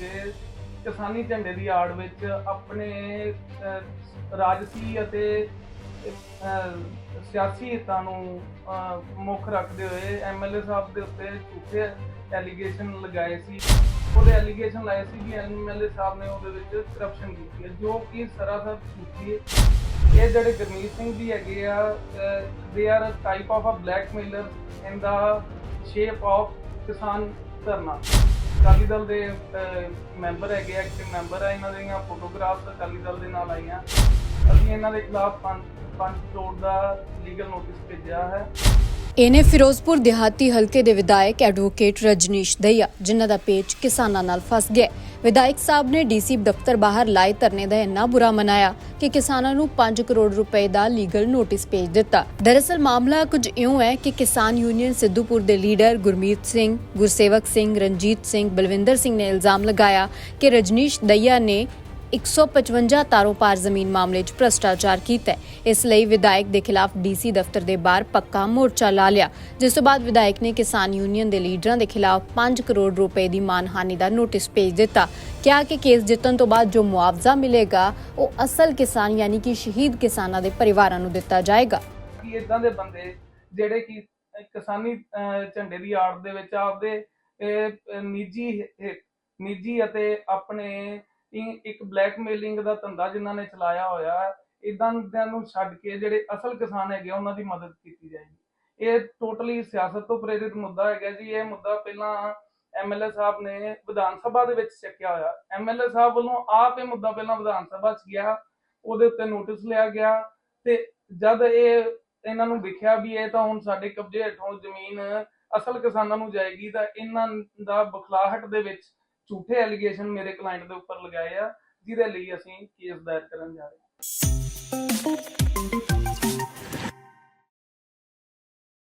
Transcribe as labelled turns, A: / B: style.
A: ਕੇ ਕਿਸਾਨੀ ਝੰਡੇ ਦੀ ਆੜ ਵਿੱਚ ਆਪਣੇ ਰਾਜਸੀ ਅਤੇ ਸਿਆਸੀ ਹਿੱਤਾਂ ਨੂੰ ਮੁੱਖ ਰੱਖਦੇ ਹੋਏ ਐਮਐਲਏ ਸਾਹਿਬ ਦੇ ਉੱਤੇ ਝੂਠੇ ਐਲੀਗੇਸ਼ਨ ਲਗਾਏ ਸੀ। ਉਹਦੇ ਐਲੀਗੇਸ਼ਨ ਲਾਏ ਸੀ ਕਿ ਐਮਐਲਏ ਸਾਹਿਬ ਨੇ ਉਹਦੇ ਵਿੱਚ ਕਰਪਸ਼ਨ ਕੀਤੀ ਹੈ, ਜੋ ਕਿ ਸਰਾਸਰ ਝੂਠੀ ਹੈ। ਇਹ ਜਿਹੜੇ ਗਰਮੀਤ ਸਿੰਘ ਜੀ ਹੈਗੇ ਆ they are type of a blackmailer in the shape of kisan dharna. Akali Dal ਦੇ ਮੈਂਬਰ ਹੈਗੇ ਐਕਟਿਵ ਮੈਂਬਰ ਆ, ਇਹਨਾਂ ਦੀਆਂ ਫੋਟੋਗ੍ਰਾਫਸ ਅਕਾਲੀ ਦਲ ਦੇ ਨਾਲ ਆਈਆਂ। ਅਸੀਂ ਇਹਨਾਂ ਦੇ ਖਿਲਾਫ 5 ਕਰੋੜ ਦਾ ਲੀਗਲ ਨੋਟਿਸ ਭੇਜਿਆ ਹੈ।
B: ਇਹਨੇ ਫਿਰੋਜ਼ਪੁਰ ਦਿਹਾਤੀ ਹਲਕੇ ਦੇ ਵਿਧਾਇਕ ਐਡਵੋਕੇਟ ਰਜਨੀਸ਼ ਦਈਆ, ਜਿਨ੍ਹਾਂ ਦਾ ਪੇਚ ਕਿਸਾਨਾਂ ਨਾਲ ਫਸ ਗਿਆ ਵਿਧਾਇਕ ਸਾਹਿਬ ਨੇ ਡੀਸੀ ਦਫ਼ਤਰ ਬਾਹਰ ਲਾਏ ਧਰਨੇ ਦਾ ਇੰਨਾ ਬੁਰਾ ਮਨਾਇਆ ਕਿ ਕਿਸਾਨਾਂ ਨੂੰ 5 ਕਰੋੜ ਰੁਪਏ ਦਾ ਲੀਗਲ ਨੋਟਿਸ ਭੇਜ ਦਿੱਤਾ। ਦਰਅਸਲ ਮਾਮਲਾ ਕੁਝ ਇਉਂ ਹੈ ਕਿ ਕਿਸਾਨ ਯੂਨੀਅਨ ਸਿੱਧੂਪੁਰ ਦੇ ਲੀਡਰ ਗੁਰਮੀਤ ਸਿੰਘ, ਗੁਰਸੇਵਕ ਸਿੰਘ, ਰਣਜੀਤ ਸਿੰਘ, ਬਲਵਿੰਦਰ ਸਿੰਘ ਨੇ ਇਲਜ਼ਾਮ ਲਗਾਇਆ ਕਿ ਰਜਨੀਸ਼ ਦਈਆ ਨੇ 155 ਤਾਰੋਂ ਪਾਰ ਜ਼ਮੀਨ ਮਾਮਲੇ 'ਚ ਭ੍ਰਸ਼ਟਾਚਾਰ ਕੀਤਾ ਹੈ। ਇਸ ਲਈ ਵਿਧਾਇਕ ਦੇ ਖਿਲਾਫ ਡੀਸੀ ਦਫ਼ਤਰ ਦੇ ਬਾਹਰ ਪੱਕਾ ਮੋਰਚਾ ਲਾ ਲਿਆ। ਜਿਸ ਤੋਂ ਬਾਅਦ ਵਿਧਾਇਕ ਨੇ ਕਿਸਾਨ ਯੂਨੀਅਨ ਦੇ ਲੀਡਰਾਂ ਦੇ ਖਿਲਾਫ 5 ਕਰੋੜ ਰੁਪਏ ਦੀ ਮਾਨਹਾਨੀ ਦਾ ਨੋਟਿਸ ਭੇਜ ਦਿੱਤਾ। ਕਿਹਾ ਕਿ ਕੇਸ ਜਿੱਤਣ ਤੋਂ ਬਾਅਦ ਜੋ ਮੁਆਵਜ਼ਾ ਮਿਲੇਗਾ, ਉਹ ਅਸਲ ਕਿਸਾਨ ਯਾਨੀ ਕਿ ਸ਼ਹੀਦ ਕਿਸਾਨਾਂ ਦੇ ਪਰਿਵਾਰਾਂ ਨੂੰ ਦਿੱਤਾ ਜਾਏਗਾ।
A: ਕਿ ਇਦਾਂ ਦੇ ਬੰਦੇ ਜਿਹੜੇ ਕਿ ਕਿਸਾਨੀ ਝੰਡੇ ਦੀ ਆੜ ਦੇ ਵਿੱਚ ਆਪਦੇ ਨਿੱਜੀ ਨਿੱਜੀ ਅਤੇ ਆਪਣੇ ਇੱਕ ਬਲੈਕਮੇਲਿੰਗ ਦਾ ਧੰਦਾ ਜਿਨ੍ਹਾਂ ਨੇ ਚਲਾਇਆ ਹੋਇਆ ਇਦਾਂ ਨੂੰ ਛੱਡ ਕੇ ਜਿਹੜੇ ਅਸਲ ਕਿਸਾਨ ਹੈਗੇ ਉਹਨਾਂ ਦੀ ਮਦਦ ਕੀਤੀ ਜਾਏਗੀ। ਇਹ ਟੋਟਲੀ ਸਿਆਸਤ ਤੋਂ ਪ੍ਰੇਰਿਤ ਮੁੱਦਾ ਹੈਗਾ ਜੀ, ਇਹ ਮੁੱਦਾ ਪਹਿਲਾਂ ਐਮਐਲਏ ਸਾਹਿਬ ਨੇ ਵਿਧਾਨ ਸਭਾ ਦੇ ਵਿੱਚ ਚੱਕਿਆ ਹੋਇਆ। ਐਮਐਲਏ ਸਾਹਿਬ ਵੱਲੋਂ ਆਪ ਇਹ ਮੁੱਦਾ ਪਹਿਲਾਂ ਵਿਧਾਨ ਸਭਾ 'ਚ ਗਿਆ, ਉਹਦੇ ਉੱਤੇ ਨੋਟਿਸ ਲਿਆ ਗਿਆ ਤੇ ਜਦ ਇਹ ਇਹਨਾਂ ਨੂੰ ਵਿਖਿਆ ਵੀ ਇਹ ਤਾਂ ਹੁਣ ਸਾਡੇ ਕਬਜ਼ੇ ਹੇਠੋਂ ਜ਼ਮੀਨ ਅਸਲ ਕਿਸਾਨਾਂ ਨੂੰ ਜਾਏਗੀ, ਤਾਂ ਇਹਨਾਂ ਦਾ ਬਖਲਾਹਟ ਦੇ ਵਿੱਚ ਝੂਠੇ ਐਲੀਗੇਸ਼ਨ ਮੇਰੇ ਕਲਾਇੰਟ ਦੇ ਉੱਪਰ ਲਗਾਏ ਆ, ਜਿਹਦੇ ਲਈ ਅਸੀਂ ਕੇਸ ਦਾਇਰ ਕਰਨ ਜਾ ਰਹੇ ਹਾਂ।